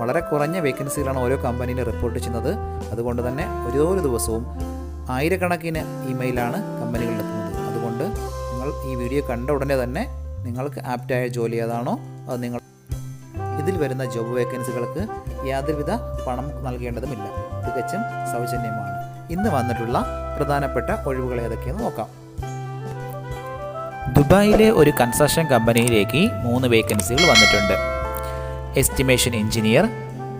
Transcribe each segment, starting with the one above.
വളരെ കുറഞ്ഞ വേക്കൻസികളാണ് ഓരോ കമ്പനിയിലും റിപ്പോർട്ട് ചെയ്യുന്നത്. അതുകൊണ്ട് തന്നെ ഓരോ ദിവസവും ആയിരക്കണക്കിന് ഇമെയിലാണ് കമ്പനികളിൽ എത്തുന്നത്. അതുകൊണ്ട് നിങ്ങൾ ഈ വീഡിയോ കണ്ട ഉടനെ തന്നെ നിങ്ങൾക്ക് ആപ്റ്റായ ജോലി ഏതാണോ അത് നിങ്ങൾ ഇതിൽ വരുന്ന ജോബ് വേക്കൻസികൾക്ക് യാതൊരുവിധ പണം നൽകേണ്ടതുമില്ല. തികച്ചും സൗജന്യമാണ്. ഇന്ന് വന്നിട്ടുള്ള പ്രധാനപ്പെട്ട ഒഴിവുകൾ ഏതൊക്കെയെന്ന് നോക്കാം. ദുബായിലെ ഒരു കൺസ്ട്രക്ഷൻ കമ്പനിയിലേക്ക് മൂന്ന് വേക്കൻസികൾ വന്നിട്ടുണ്ട്. Estimation engineer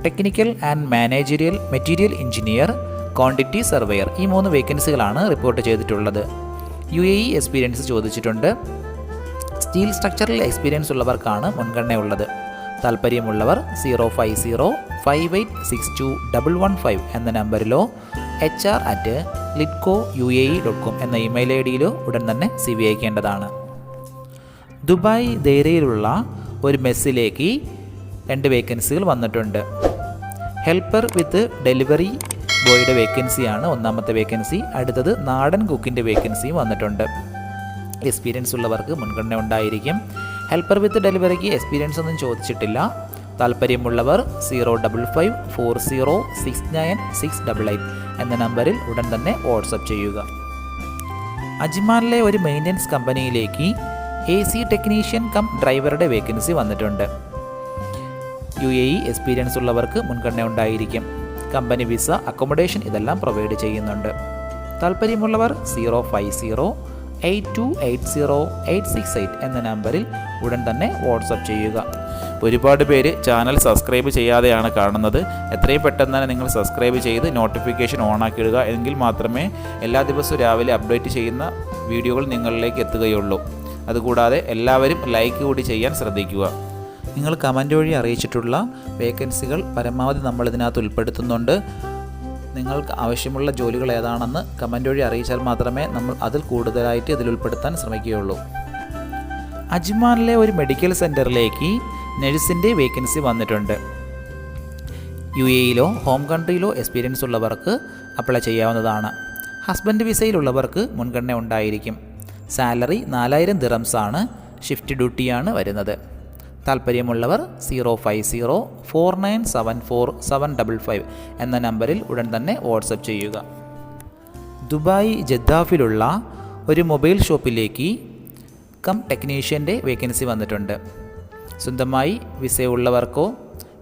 technical and managerial material engineer quantity surveyor ഈ മൂന്ന് വേക്കൻസികളാണ് റിപ്പോർട്ട് ചെയ്തിട്ടുള്ളത്. യു എ ഇ എക്സ്പീരിയൻസ് ചോദിച്ചിട്ടുണ്ട്. സ്റ്റീൽ സ്ട്രക്ചറൽ എക്സ്പീരിയൻസ് ഉള്ളവർക്കാണ് മുൻഗണനയുള്ളത്. താല്പര്യമുള്ളവർ zero five zero five eight six two double one five എന്ന നമ്പറിലോ H R at Litco U A E dot com എന്ന ഇമെയിൽ ഐ ഡിയിലോ ഉടൻ തന്നെ സി വി അയക്കേണ്ടതാണ്. ദുബായ് ദേരയിലുള്ള ഒരു മെസ്സിലേക്ക് രണ്ട് വേക്കൻസികൾ വന്നിട്ടുണ്ട്. ഹെൽപ്പർ വിത്ത് ഡെലിവറി ബോയുടെ വേക്കൻസിയാണ് ഒന്നാമത്തെ വേക്കൻസി അടുത്തത് നാടൻ കുക്കിന്റെ വേക്കൻസിയും വന്നിട്ടുണ്ട്. എക്സ്പീരിയൻസ് ഉള്ളവർക്ക് മുൻഗണന ഉണ്ടായിരിക്കും. ഹെൽപ്പർ വിത്ത് ഡെലിവറിക്ക് എക്സ്പീരിയൻസ് ഒന്നും ചോദിച്ചിട്ടില്ല. താല്പര്യമുള്ളവർ zero double five four zero six nine six double eight എന്ന നമ്പറിൽ ഉടൻ തന്നെ വാട്സപ്പ് ചെയ്യുക. അജ്മാനിലെ ഒരു മെയിന്റനൻസ് കമ്പനിയിലേക്ക് എ സി ടെക്നീഷ്യൻ കം ഡ്രൈവറുടെ വേക്കൻസി വന്നിട്ടുണ്ട്. യു എ ഇ എക്സ്പീരിയൻസ് ഉള്ളവർക്ക് മുൻഗണന ഉണ്ടായിരിക്കും കമ്പനി വിസ അക്കോമഡേഷൻ ഇതെല്ലാം പ്രൊവൈഡ് ചെയ്യുന്നുണ്ട്. താല്പര്യമുള്ളവർ zero five zero eight two eight zero eight six eight എന്ന നമ്പറിൽ ഉടൻ തന്നെ വാട്സപ്പ് ചെയ്യുക. ഒരുപാട് പേര് ചാനൽ സബ്സ്ക്രൈബ് ചെയ്യാതെയാണ് കാണുന്നത്. എത്രയും പെട്ടെന്ന് തന്നെ നിങ്ങൾ സബ്സ്ക്രൈബ് ചെയ്ത് നോട്ടിഫിക്കേഷൻ ഓൺ ആക്കിയിടുക എങ്കിൽ മാത്രമേ എല്ലാ ദിവസവും രാവിലെ അപ്ഡേറ്റ് ചെയ്യുന്ന വീഡിയോകൾ നിങ്ങളിലേക്ക് എത്തുകയുള്ളൂ. അതുകൂടാതെ എല്ലാവരും ലൈക്ക് കൂടി ചെയ്യാൻ ശ്രദ്ധിക്കുക. നിങ്ങൾ കമന്റ് വഴി അറിയിച്ചിട്ടുള്ള വേക്കൻസികൾ പരമാവധി നമ്മൾ ഇതിനകത്ത് ഉൾപ്പെടുത്തുന്നുണ്ട്. നിങ്ങൾക്ക് ആവശ്യമുള്ള ജോലികൾ ഏതാണെന്ന് കമന്റ് വഴി അറിയിച്ചാൽ മാത്രമേ നമ്മൾ അതിൽ കൂടുതലായിട്ട് ഇതിൽ ഉൾപ്പെടുത്താൻ ശ്രമിക്കുകയുള്ളൂ. അജ്മാനിലെ ഒരു മെഡിക്കൽ സെന്ററിലേക്ക് നഴ്സിന്റെ വേക്കൻസി വന്നിട്ടുണ്ട്. യു എയിലോ ഹോം കൺട്രിയിലോ എക്സ്പീരിയൻസ് ഉള്ളവർക്ക് അപ്ലൈ ചെയ്യാവുന്നതാണ്. ഹസ്ബൻഡ് വിസയിലുള്ളവർക്ക് മുൻഗണന ഉണ്ടായിരിക്കും. സാലറി നാലായിരം ദിറംസാണ് ഷിഫ്റ്റ് ഡ്യൂട്ടിയാണ് വരുന്നത്. താല്പര്യമുള്ളവർ zero five zero four nine seven four seven double five എന്ന നമ്പറിൽ ഉടൻ തന്നെ വാട്സപ്പ് ചെയ്യുക. ദുബായ് ജദ്ദാഫിലുള്ള ഒരു മൊബൈൽ ഷോപ്പിലേക്ക് കം ടെക്നീഷ്യന്റെ വേക്കൻസി വന്നിട്ടുണ്ട്. സ്വന്തമായി വിസയുള്ളവർക്കോ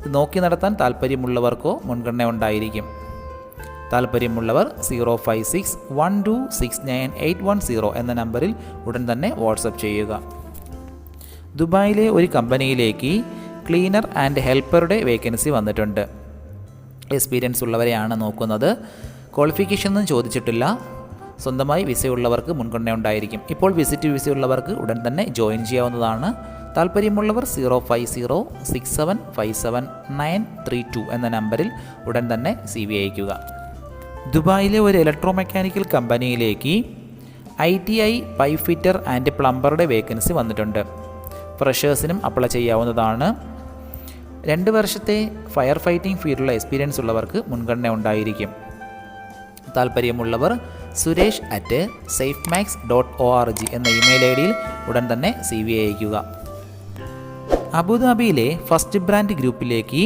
നോക്കി നടത്താൻ താല്പര്യമുള്ളവർക്കോ മുൻഗണന ഉണ്ടായിരിക്കും. താല്പര്യമുള്ളവർ zero five six one two six nine eight one zero എന്ന നമ്പറിൽ ഉടൻ തന്നെ വാട്സപ്പ് ചെയ്യുക. ദുബായിലെ ഒരു കമ്പനിയിലേക്ക് ക്ലീനർ ആൻഡ് ഹെൽപ്പറുടെ വേക്കൻസി വന്നിട്ടുണ്ട്. എക്സ്പീരിയൻസ് ഉള്ളവരെയാണ് നോക്കുന്നത്. ക്വാളിഫിക്കേഷൻ ഒന്നും ചോദിച്ചിട്ടില്ല. സ്വന്തമായി വിസയുള്ളവർക്ക് മുൻഗണന ഉണ്ടായിരിക്കും. ഇപ്പോൾ വിസിറ്റ് വിസയുള്ളവർക്ക് ഉടൻ തന്നെ ജോയിൻ ചെയ്യാവുന്നതാണ്. താല്പര്യമുള്ളവർ zero five zero six seven five seven nine three two എന്ന നമ്പറിൽ ഉടൻ തന്നെ സി വി അയക്കുക ദുബായിലെ ഒരു ഇലക്ട്രോ മെക്കാനിക്കൽ കമ്പനിയിലേക്ക് I T I pipe fitter and പ്ലംബറുടെ vacancy വന്നിട്ടുണ്ട്. ഫ്രഷേഴ്സിനും അപ്ലൈ ചെയ്യാവുന്നതാണ്. രണ്ട് വർഷത്തെ ഫയർ ഫൈറ്റിംഗ് ഫീൽഡിലുള്ള എക്സ്പീരിയൻസ് ഉള്ളവർക്ക് മുൻഗണന ഉണ്ടായിരിക്കും. താല്പര്യമുള്ളവർ Suresh at safe max dot O R G എന്ന ഇമെയിൽ ഐ ഡിയിൽ ഉടൻ തന്നെ സി വി അയക്കുക അബുദാബിയിലെ ഫസ്റ്റ് ബ്രാൻഡ് ഗ്രൂപ്പിലേക്ക്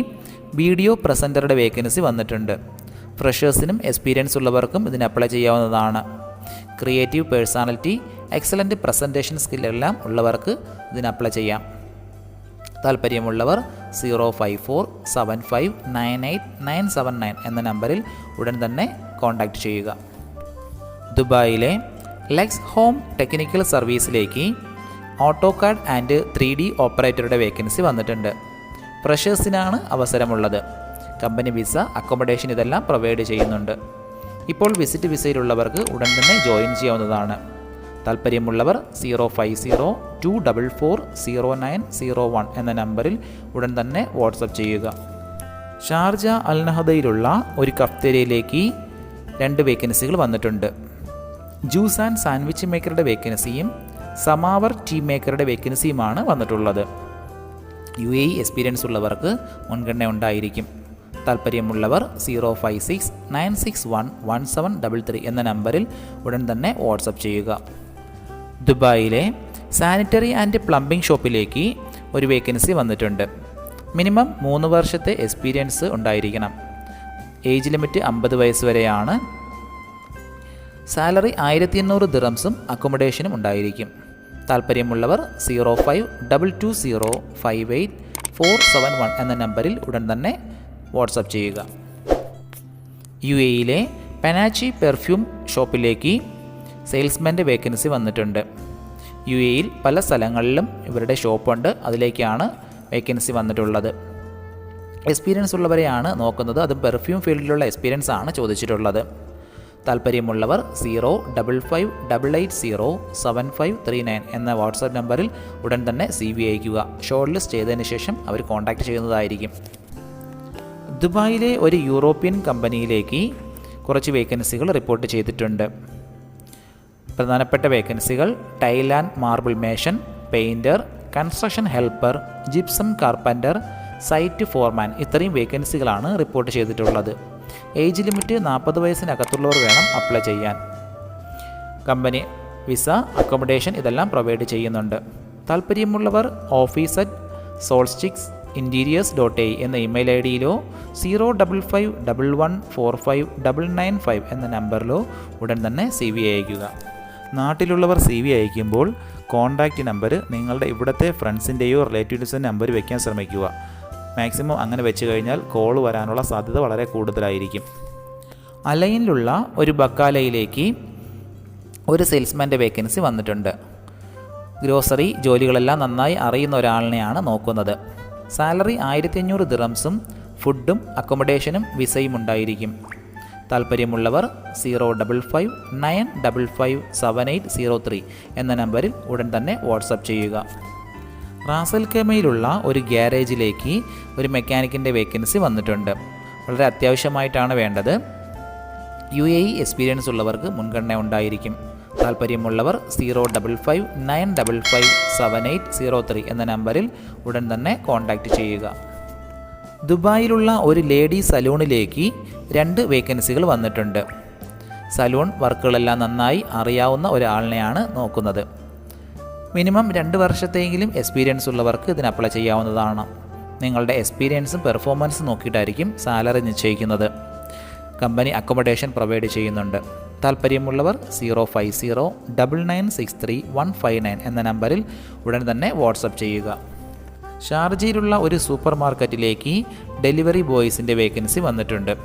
വീഡിയോ പ്രസന്ററുടെ വേക്കൻസി വന്നിട്ടുണ്ട്. ഫ്രഷേഴ്സിനും എക്സ്പീരിയൻസ് ഉള്ളവർക്കും ഇതിന് അപ്ലൈ ചെയ്യാവുന്നതാണ്. ക്രിയേറ്റീവ് പേഴ്സണാലിറ്റി എക്സലന്റ് പ്രസന്റേഷൻ സ്കില്ലെല്ലാം ഉള്ളവർക്ക് ഇതിന് അപ്ലൈ ചെയ്യാം. താല്പര്യമുള്ളവർ zero five four seven five nine eight nine seven nine എന്ന നമ്പറിൽ ഉടൻ തന്നെ കോൺടാക്റ്റ് ചെയ്യുക. ദുബായിലെ ലെക്സ് ഹോം ടെക്നിക്കൽ സർവീസിലേക്ക് AutoCAD and three D ഓപ്പറേറ്ററുടെ വേക്കൻസി വന്നിട്ടുണ്ട്. ഫ്രഷേഴ്സിനാണ് അവസരമുള്ളത്. കമ്പനി വിസ അക്കോമഡേഷൻ ഇതെല്ലാം പ്രൊവൈഡ് ചെയ്യുന്നുണ്ട്. ഇപ്പോൾ വിസിറ്റ് വിസയിലുള്ളവർക്ക് ഉടൻ തന്നെ ജോയിൻ ചെയ്യാവുന്നതാണ്. താല്പര്യമുള്ളവർ zero five zero two double four zero nine zero one എന്ന നമ്പറിൽ ഉടൻ തന്നെ വാട്സപ്പ് ചെയ്യുക. ഷാർജ അൽനഹദയിലുള്ള ഒരു കഫ്തേരിയയിലേക്ക് രണ്ട് വേക്കൻസികൾ വന്നിട്ടുണ്ട്. ജ്യൂസ് ആൻഡ് സാൻഡ്വിച്ച് മേക്കറുടെ വേക്കൻസിയും സമാവർ ടീ മേക്കറുടെ വേക്കൻസിയുമാണ് വന്നിട്ടുള്ളത്. യു എ എക്സ്പീരിയൻസ് ഉള്ളവർക്ക് മുൻഗണന ഉണ്ടായിരിക്കും. താല്പര്യമുള്ളവർ zero five six nine six one one seven double three എന്ന നമ്പറിൽ ഉടൻ തന്നെ വാട്സപ്പ് ചെയ്യുക. ദുബായിലെ സാനിറ്ററി ആൻഡ് പ്ലംബിംഗ് ഷോപ്പിലേക്ക് ഒരു വേക്കൻസി വന്നിട്ടുണ്ട്. മിനിമം മൂന്ന് വർഷത്തെ എക്സ്പീരിയൻസ് ഉണ്ടായിരിക്കണം. ഏജ് ലിമിറ്റ് അമ്പത് വയസ്സ് വരെയാണ്. സാലറി ആയിരത്തി എണ്ണൂറ് ദിറംസും അക്കോമഡേഷനും ഉണ്ടായിരിക്കും. താല്പര്യമുള്ളവർ zero five double two zero five eight four seven one എന്ന നമ്പറിൽ ഉടൻ തന്നെ വാട്സപ്പ് ചെയ്യുക. യു എയിലെ പെനാച്ചി പെർഫ്യൂം ഷോപ്പിലേക്ക് സെയിൽസ്മാന്റെ വേക്കൻസി വന്നിട്ടുണ്ട്. യു എയിൽ പല സ്ഥലങ്ങളിലും ഇവരുടെ ഷോപ്പുണ്ട്. അതിലേക്കാണ് വേക്കൻസി വന്നിട്ടുള്ളത്. എക്സ്പീരിയൻസ് ഉള്ളവരെയാണ് നോക്കുന്നത്. അത് പെർഫ്യൂം ഫീൽഡിലുള്ള എക്സ്പീരിയൻസ് ആണ് ചോദിച്ചിട്ടുള്ളത്. താല്പര്യമുള്ളവർ zero double five double eight zero seven five three nine എന്ന വാട്സാപ്പ് നമ്പറിൽ ഉടൻ തന്നെ സി വി അയക്കുക ഷോർട്ട് ലിസ്റ്റ് ചെയ്തതിന് ശേഷം അവർ കോൺടാക്റ്റ് ചെയ്യുന്നതായിരിക്കും. ദുബായിലെ ഒരു യൂറോപ്യൻ കമ്പനിയിലേക്ക് കുറച്ച് വേക്കൻസികൾ റിപ്പോർട്ട് ചെയ്തിട്ടുണ്ട്. പ്രധാനപ്പെട്ട വേക്കൻസികൾ tile and marble mason painter construction helper gypsum carpenter site foreman ഇത്രയും വേക്കൻസികളാണ് റിപ്പോർട്ട് ചെയ്തിട്ടുള്ളത്. ഏജ് ലിമിറ്റ് നാൽപ്പത് വയസ്സിനകത്തുള്ളവർ വേണം അപ്ലൈ ചെയ്യാൻ. കമ്പനി വിസ അക്കോമഡേഷൻ ഇതെല്ലാം പ്രൊവൈഡ് ചെയ്യുന്നുണ്ട്. താല്പര്യമുള്ളവർ office at solstice interiors dot A എന്ന email I ഡിയിലോ zero double five double one four five double nine five എന്ന നമ്പറിലോ ഉടൻ തന്നെ സി വി അയക്കുക നാട്ടിലുള്ളവർ സി വി അയക്കുമ്പോൾ കോൺടാക്റ്റ് നമ്പർ നിങ്ങളുടെ ഇവിടുത്തെ ഫ്രണ്ട്സിന്റെയോ റിലേറ്റീവ്സിന്റെ നമ്പർ വയ്ക്കാൻ ശ്രമിക്കുക. മാക്സിമം അങ്ങനെ വെച്ച് കഴിഞ്ഞാൽ കോൾ വരാനുള്ള സാധ്യത വളരെ കൂടുതലായിരിക്കും. അലൈനിലുള്ള ഒരു ബക്കാലയിലേക്ക് ഒരു സെയിൽസ്മാന്റെ വേക്കൻസി വന്നിട്ടുണ്ട്. ഗ്രോസറി ജോലികളെല്ലാം നന്നായി അറിയുന്ന ഒരാളിനെയാണ് നോക്കുന്നത്. സാലറി ആയിരത്തി അഞ്ഞൂറ് ദിറംസും ഫുഡും അക്കോമഡേഷനും വിസയും ഉണ്ടായിരിക്കും. താല്പര്യമുള്ളവർ zero double five nine double five seven eight zero three എന്ന നമ്പറിൽ ഉടൻ തന്നെ വാട്സപ്പ് ചെയ്യുക. റാസൽ കെമയിലുള്ള ഒരു ഗ്യാരേജിലേക്ക് ഒരു മെക്കാനിക്കിന്റെ വേക്കൻസി വന്നിട്ടുണ്ട്. വളരെ അത്യാവശ്യമായിട്ടാണ് വേണ്ടത്. യു എ ഇ എക്സ്പീരിയൻസ് ഉള്ളവർക്ക് മുൻഗണന ഉണ്ടായിരിക്കും. താല്പര്യമുള്ളവർ zero double five nine double five seven eight zero three എന്ന നമ്പറിൽ ഉടൻ തന്നെ കോൺടാക്റ്റ് ചെയ്യുക. ദുബായിലുള്ള ഒരു ലേഡി സലൂണിലേക്ക് രണ്ട് വേക്കൻസികൾ വന്നിട്ടുണ്ട്. സലൂൺ വർക്കുകളെല്ലാം നന്നായി അറിയാവുന്ന ഒരാളിനെയാണ് നോക്കുന്നത്. മിനിമം രണ്ട് വർഷത്തെങ്കിലും എക്സ്പീരിയൻസ് ഉള്ളവർക്ക് ഇതിന് അപ്ലൈ ചെയ്യാവുന്നതാണ്. നിങ്ങളുടെ എക്സ്പീരിയൻസും പെർഫോമൻസും നോക്കിയിട്ടായിരിക്കും സാലറി നിശ്ചയിക്കുന്നത്. കമ്പനി അക്കോമഡേഷൻ പ്രൊവൈഡ് ചെയ്യുന്നുണ്ട്. താല്പര്യമുള്ളവർ zero five zero double nine six three one five nine എന്ന നമ്പറിൽ ഉടൻ തന്നെ വാട്സപ്പ് ചെയ്യുക. ഷാർജയിലുള്ള ഒരു സൂപ്പർ മാർക്കറ്റിലേക്ക് ഡെലിവറി ബോയ്സിന്റെ വേക്കൻസി വന്നിട്ടുണ്ട്.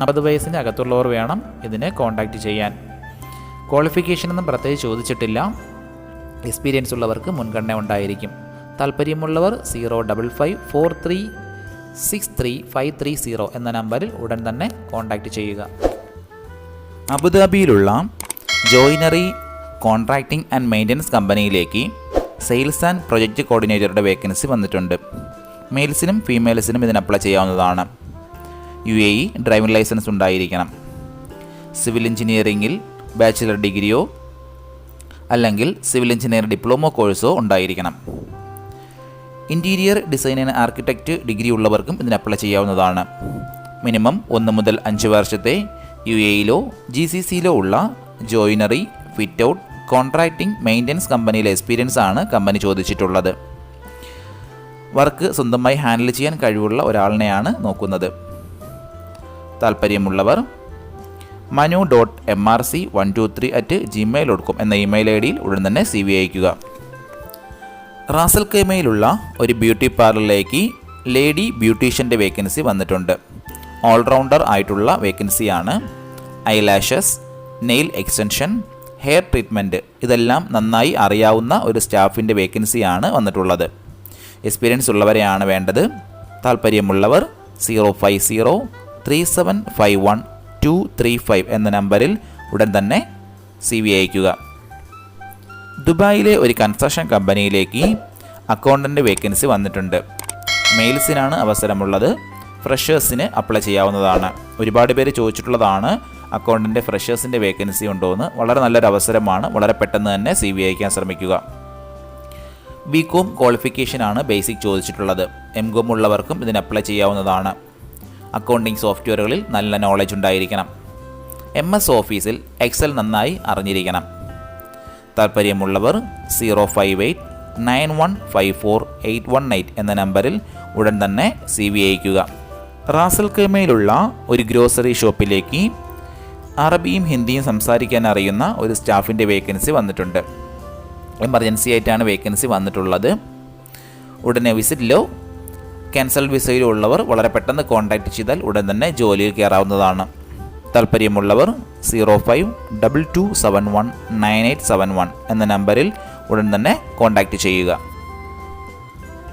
നാൽപ്പത് വയസ്സിന് അകത്തുള്ളവർ വേണം ഇതിനെ കോൺടാക്റ്റ് ചെയ്യാൻ. ക്വാളിഫിക്കേഷനൊന്നും പ്രത്യേകിച്ച് ചോദിച്ചിട്ടില്ല. എക്സ്പീരിയൻസ് ഉള്ളവർക്ക് മുൻഗണന ഉണ്ടായിരിക്കും. താല്പര്യമുള്ളവർ zero double five four three six three five three zero എന്ന നമ്പറിൽ ഉടൻ തന്നെ കോൺടാക്റ്റ് ചെയ്യുക. അബുദാബിയിലുള്ള ജോയിനറി കോൺട്രാക്ടിംഗ് ആൻഡ് മെയിന്റനൻസ് കമ്പനിയിലേക്ക് സെയിൽസ് ആൻഡ് പ്രൊജക്റ്റ് കോർഡിനേറ്ററുടെ വേക്കൻസി വന്നിട്ടുണ്ട്. മെയിൽസിനും ഫീമെയിൽസിനും ഇതിന് അപ്ലൈ ചെയ്യാവുന്നതാണ്. U A E driving licence ഉണ്ടായിരിക്കണം. സിവിൽ എഞ്ചിനീയറിംഗിൽ ബാച്ചിലർ ഡിഗ്രിയോ അല്ലെങ്കിൽ സിവിൽ എഞ്ചിനീയർ ഡിപ്ലോമ കോഴ്സോ ഉണ്ടായിരിക്കണം. Interior design and architect degree ഉള്ളവർക്കും ഇതിന് അപ്ലൈ ചെയ്യാവുന്നതാണ്. മിനിമം ഒന്ന് മുതൽ അഞ്ച് വർഷത്തെ യു എയിലോ ജി സി സിയിലോ ഉള്ള joinery fit out contracting maintenance കമ്പനിയിലെ എക്സ്പീരിയൻസ് ആണ് കമ്പനി ചോദിച്ചിട്ടുള്ളത്. വർക്ക് സ്വന്തമായി ഹാൻഡിൽ ചെയ്യാൻ കഴിവുള്ള ഒരാളിനെയാണ് നോക്കുന്നത്. താല്പര്യമുള്ളവർ Manu dot M R C one two three at Gmail dot എന്ന ഇമെയിൽ ഐ ഡിയിൽ ഉടൻ തന്നെ സി വി അയക്കുക റാസൽ കേമയിലുള്ള ഒരു ബ്യൂട്ടി പാർലറിലേക്ക് ലേഡി ബ്യൂട്ടീഷ്യന്റെ വേക്കൻസി വന്നിട്ടുണ്ട്. ഓൾറൗണ്ടർ ആയിട്ടുള്ള വേക്കൻസിയാണ് eyelashes nail extension hair treatment ഇതെല്ലാം നന്നായി അറിയാവുന്ന ഒരു സ്റ്റാഫിന്റെ വേക്കൻസിയാണ് വന്നിട്ടുള്ളത്. എക്സ്പീരിയൻസ് ഉള്ളവരെയാണ് വേണ്ടത്. താല്പര്യമുള്ളവർ zero five zero three seven five one two three five എന്ന നമ്പറിൽ ഉടൻ തന്നെ സി വി അയക്കുക ദുബായിലെ ഒരു കൺസ്ട്രക്ഷൻ കമ്പനിയിലേക്ക് അക്കൗണ്ടന്റ് വേക്കൻസി വന്നിട്ടുണ്ട്. മെയിൽസിനാണ് അവസരമുള്ളത്. ഫ്രഷേഴ്സിന് അപ്ലൈ ചെയ്യാവുന്നതാണ്. ഒരുപാട് പേര് ചോദിച്ചിട്ടുള്ളതാണ്. അക്കൗണ്ടിന്റെ ഫ്രഷേഴ്സിന്റെ വേക്കൻസി ഉണ്ടോ എന്ന് വളരെ നല്ലൊരു അവസരമാണ്. വളരെ പെട്ടെന്ന് തന്നെ സി വി അയക്കാൻ ശ്രമിക്കുക ബി കോം ക്വാളിഫിക്കേഷനാണ് ബേസിക് ചോദിച്ചിട്ടുള്ളത്. എം കോം ഉള്ളവർക്കും ഇതിന് അപ്ലൈ ചെയ്യാവുന്നതാണ്. അക്കൗണ്ടിംഗ് സോഫ്റ്റ്വെയറുകളിൽ നല്ല നോളജ് ഉണ്ടായിരിക്കണം. എം എസ് ഓഫീസിൽ എക്സൽ നന്നായി അറിഞ്ഞിരിക്കണം. താല്പര്യമുള്ളവർ zero five eight nine one five four eight one eight എന്ന നമ്പറിൽ ഉടൻ തന്നെ സി വി അയക്കുക റാസൽ കേമയിലുള്ള ഒരു ഗ്രോസറി ഷോപ്പിലേക്ക് അറബിയും ഹിന്ദിയും സംസാരിക്കാൻ അറിയുന്ന ഒരു സ്റ്റാഫിന്റെ വേക്കൻസി വന്നിട്ടുണ്ട്. എമർജൻസി ആയിട്ടാണ് വേക്കൻസി വന്നിട്ടുള്ളത്. ഉടനെ വിസിറ്റിലോ ക്യാൻസൽ വിസയിലുള്ളവർ വളരെ പെട്ടെന്ന് കോൺടാക്റ്റ് ചെയ്താൽ ഉടൻ തന്നെ ജോലിയിൽ കയറാവുന്നതാണ്. താല്പര്യമുള്ളവർ zero five double two seven one nine eight seven one എന്ന നമ്പറിൽ ഉടൻ തന്നെ കോൺടാക്റ്റ് ചെയ്യുക.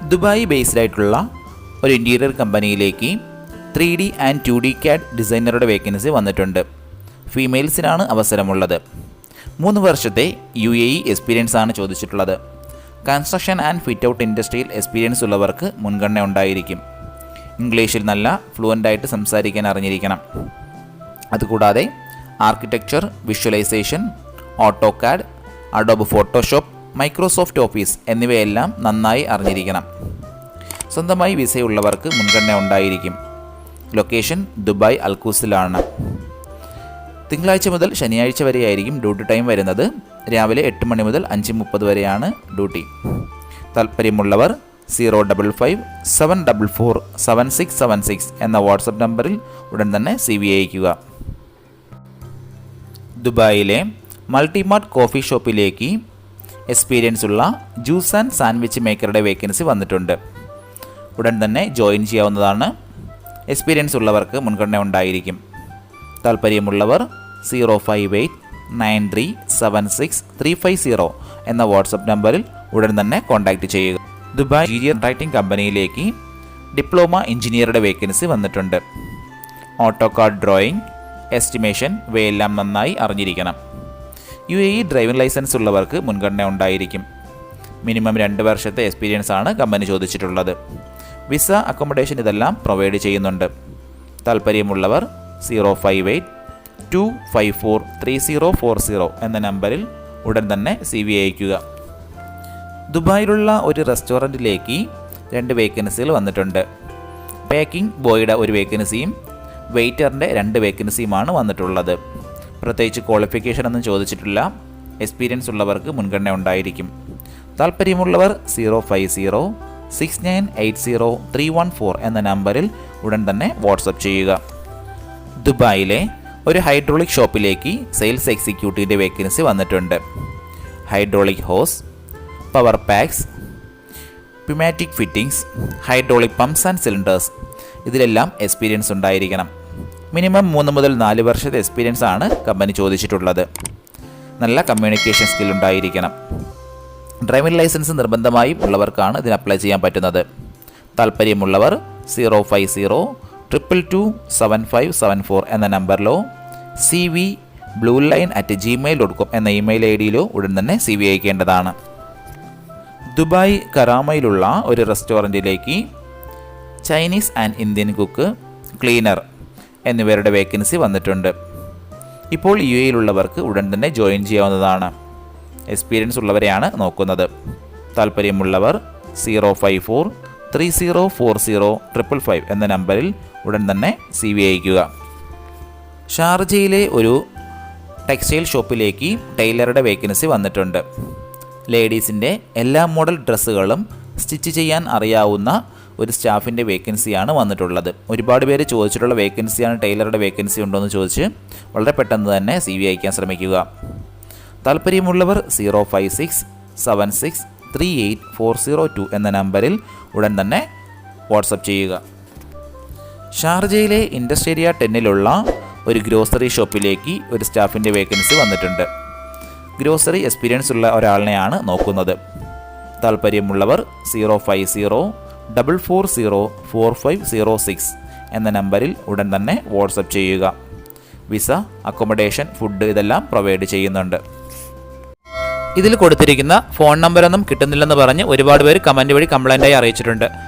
ദുബായ് ബേസ്ഡ് ആയിട്ടുള്ള ഒരു ഇന്റീരിയർ കമ്പനിയിലേക്ക് three D and two D CAD ഡിസൈനറുടെ vacancy വന്നിട്ടുണ്ട്. ഫീമെയിൽസിനാണ് അവസരമുള്ളത്. മൂന്ന് വർഷത്തെ യു എ ഇ എക്സ്പീരിയൻസ് ആണ് ചോദിച്ചിട്ടുള്ളത്. കൺസ്ട്രക്ഷൻ ആൻഡ് ഫിറ്റ് ഔട്ട് ഇൻഡസ്ട്രിയിൽ എക്സ്പീരിയൻസ് ഉള്ളവർക്ക് മുൻഗണന ഉണ്ടായിരിക്കും. ഇംഗ്ലീഷിൽ നല്ല ഫ്ലുവന്റ് ആയിട്ട് സംസാരിക്കാൻ അറിഞ്ഞിരിക്കണം. അതുകൂടാതെ architecture visualisation AutoCAD Adobe Photoshop Microsoft office എന്നിവയെല്ലാം നന്നായി അറിഞ്ഞിരിക്കണം. സ്വന്തമായി വിസയുള്ളവർക്ക് മുൻഗണന ഉണ്ടായിരിക്കും. ലൊക്കേഷൻ ദുബായ് അൽക്കൂസിലാണ് തിങ്കളാഴ്ച മുതൽ ശനിയാഴ്ച വരെയായിരിക്കും ഡ്യൂട്ടി ടൈം വരുന്നത്. രാവിലെ എട്ട് മണി മുതൽ അഞ്ച് മുപ്പത് വരെയാണ് ഡ്യൂട്ടി. താല്പര്യമുള്ളവർ zero double five seven double four seven six seven six എന്ന വാട്സപ്പ് നമ്പറിൽ ഉടൻ തന്നെ സി വി അയക്കുക ദുബായിലെ മൾട്ടിമാർട്ട് കോഫി ഷോപ്പിലേക്ക് എക്സ്പീരിയൻസ് ഉള്ള ജ്യൂസ് ആൻഡ് സാൻഡ്വിച്ച് മേക്കറുടെ വേക്കൻസി വന്നിട്ടുണ്ട്. ഉടൻ തന്നെ ജോയിൻ ചെയ്യാവുന്നതാണ്. എക്സ്പീരിയൻസ് ഉള്ളവർക്ക് മുൻഗണന ഉണ്ടായിരിക്കും. താല്പര്യമുള്ളവർ zero five eight nine three seven six three five zero എന്ന വാട്സപ്പ് നമ്പറിൽ ഉടൻ തന്നെ കോൺടാക്റ്റ് ചെയ്യുക. ദുബായ് ഇന്റീരിയർ റൈറ്റിംഗ് കമ്പനിയിലേക്ക് ഡിപ്ലോമ എഞ്ചിനീയറുടെ വേക്കൻസി വന്നിട്ടുണ്ട്. ഓട്ടോ കാർഡ് ഡ്രോയിങ് എസ്റ്റിമേഷൻ ഇവയെല്ലാം നന്നായി അറിഞ്ഞിരിക്കണം. U A E driving licence ഉള്ളവർക്ക് മുൻഗണന ഉണ്ടായിരിക്കും. മിനിമം രണ്ട് വർഷത്തെ എക്സ്പീരിയൻസ് ആണ് കമ്പനി ചോദിച്ചിട്ടുള്ളത്. വിസ അക്കോമഡേഷൻ ഇതെല്ലാം പ്രൊവൈഡ് ചെയ്യുന്നുണ്ട്. താല്പര്യമുള്ളവർ zero five eight two five four three zero four zero എന്ന നമ്പറിൽ ഉടൻ തന്നെ സി വി അയക്കുക ദുബായിലുള്ള ഒരു റെസ്റ്റോറന്റിലേക്ക് രണ്ട് വേക്കൻസികൾ വന്നിട്ടുണ്ട്. പാക്കിംഗ് ബോയുടെ ഒരു വേക്കൻസിയും വെയിറ്ററിന്റെ രണ്ട് വേക്കൻസിയുമാണ് വന്നിട്ടുള്ളത്. പ്രത്യേകിച്ച് ക്വാളിഫിക്കേഷൻ ഒന്നും ചോദിച്ചിട്ടില്ല. എക്സ്പീരിയൻസ് ഉള്ളവർക്ക് മുൻഗണന ഉണ്ടായിരിക്കും. താല്പര്യമുള്ളവർ zero five zero six nine eight zero three one four എന്ന നമ്പറിൽ ഉടൻ തന്നെ വാട്സപ്പ് ചെയ്യുക. ദുബായിലെ ഒരു ഹൈഡ്രോളിക് ഷോപ്പിലേക്ക് സെയിൽസ് എക്സിക്യൂട്ടീവിന്റെ വേക്കൻസി വന്നിട്ടുണ്ട്. Hydraulic hose power packs pneumatic fittings hydraulic pumps and cylinders ഇതിലെല്ലാം എക്സ്പീരിയൻസ് ഉണ്ടായിരിക്കണം. മിനിമം മൂന്ന് മുതൽ നാല് വർഷത്തെ എക്സ്പീരിയൻസ് ആണ് കമ്പനി ചോദിച്ചിട്ടുള്ളത്. നല്ല കമ്മ്യൂണിക്കേഷൻ സ്കിൽ ഉണ്ടായിരിക്കണം. ഡ്രൈവിംഗ് ലൈസൻസ് നിർബന്ധമായും ഉള്ളവർക്കാണ് ഇതിന് അപ്ലൈ ചെയ്യാൻ പറ്റുന്നത്. താല്പര്യമുള്ളവർ zero five zero triple two seven five seven four എന്ന നമ്പറിലോ C V blue line at Gmail dot com എന്ന ഇമെയിൽ ഐ ഡിയിലോ ഉടൻ തന്നെ സി വി അയക്കേണ്ടതാണ്. ദുബായ് കറാമയിലുള്ള ഒരു റെസ്റ്റോറന്റിലേക്ക് Chinese and Indian cook cleaner എന്നിവരുടെ വേക്കൻസി വന്നിട്ടുണ്ട്. ഇപ്പോൾ യു എയിലുള്ളവർക്ക് ഉടൻ തന്നെ ജോയിൻ ചെയ്യാവുന്നതാണ്. എക്സ്പീരിയൻസ് ഉള്ളവരെയാണ് നോക്കുന്നത്. താല്പര്യമുള്ളവർ zero five four three zero four zero triple five എന്ന നമ്പറിൽ ഉടൻ തന്നെ സി വി അയക്കുക ഷാർജയിലെ ഒരു ടെക്സ്റ്റൈൽ ഷോപ്പിലേക്ക് ടൈലറുടെ വേക്കൻസി വന്നിട്ടുണ്ട്. ലേഡീസിന്റെ എല്ലാ മോഡൽ ഡ്രസ്സുകളും സ്റ്റിച്ച് ചെയ്യാൻ അറിയാവുന്ന ഒരു സ്റ്റാഫിന്റെ വേക്കൻസിയാണ് വന്നിട്ടുള്ളത്. ഒരുപാട് പേര് ചോദിച്ചിട്ടുള്ള വേക്കൻസിയാണ് ടൈലറുടെ വേക്കൻസി ഉണ്ടോ എന്ന് ചോദിച്ച് വളരെ പെട്ടെന്ന് തന്നെ സി വി അയക്കാൻ ശ്രമിക്കുക. താല്പര്യമുള്ളവർ zero five six seven six three eight four zero two എന്ന നമ്പറിൽ ഉടൻ തന്നെ വാട്സപ്പ് ചെയ്യുക. ഷാർജയിലെ ഇൻഡസ്ട്രേരിയ ടെന്നിലുള്ള ഒരു ഗ്രോസറി ഷോപ്പിലേക്ക് ഒരു സ്റ്റാഫിന്റെ വേക്കൻസി വന്നിട്ടുണ്ട്. ഗ്രോസറി എക്സ്പീരിയൻസ് ഉള്ള ഒരാളിനെയാണ് നോക്കുന്നത്. താല്പര്യമുള്ളവർ zero five zero double four zero four five zero six എന്ന നമ്പറിൽ ഉടൻ തന്നെ വാട്സപ്പ് ചെയ്യുക. വിസ അക്കോമഡേഷൻ ഫുഡ് ഇതെല്ലാം പ്രൊവൈഡ് ചെയ്യുന്നുണ്ട്. ഇതിൽ കൊടുത്തിരിക്കുന്ന ഫോൺ നമ്പറൊന്നും കിട്ടുന്നില്ലെന്ന് പറഞ്ഞ് ഒരുപാട് പേര് കമന്റ് വഴി കംപ്ലൈന്റായി അറിയിച്ചിട്ടുണ്ട്.